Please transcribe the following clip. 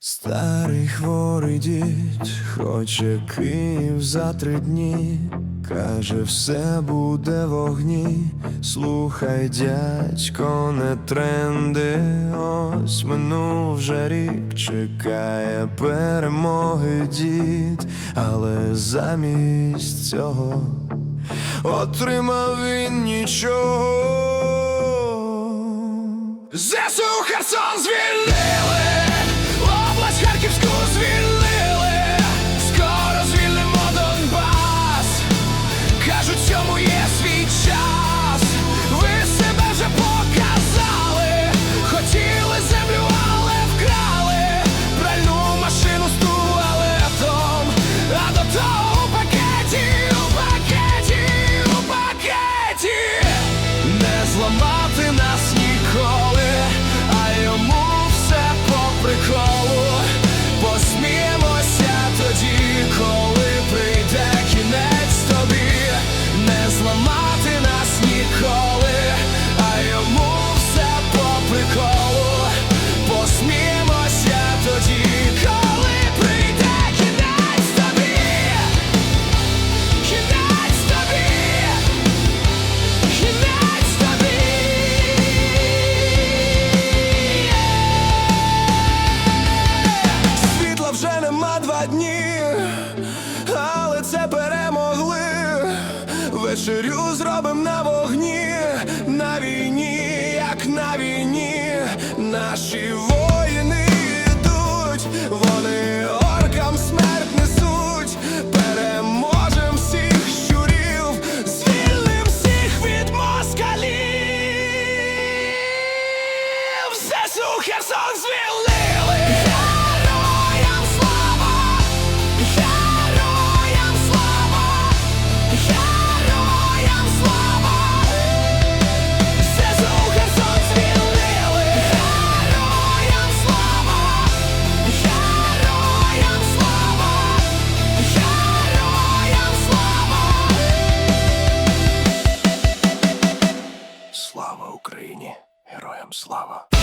Старий хворий дід хоче Київ за три дні, каже, все буде в огні. Слухай, дядько, не тренди, ось минув вже рік, чекає перемоги дід, але замість цього отримав він нічого. ЗСУ Херсон звільнили! дні, але це перемогли. Вечерю зробим на вогні, на війні, як на війні, наші воїни йдуть, вони оркам смерть несуть, переможем всіх щурів, звільним всіх від москалів. Все сухе сон звільнили. вам слава.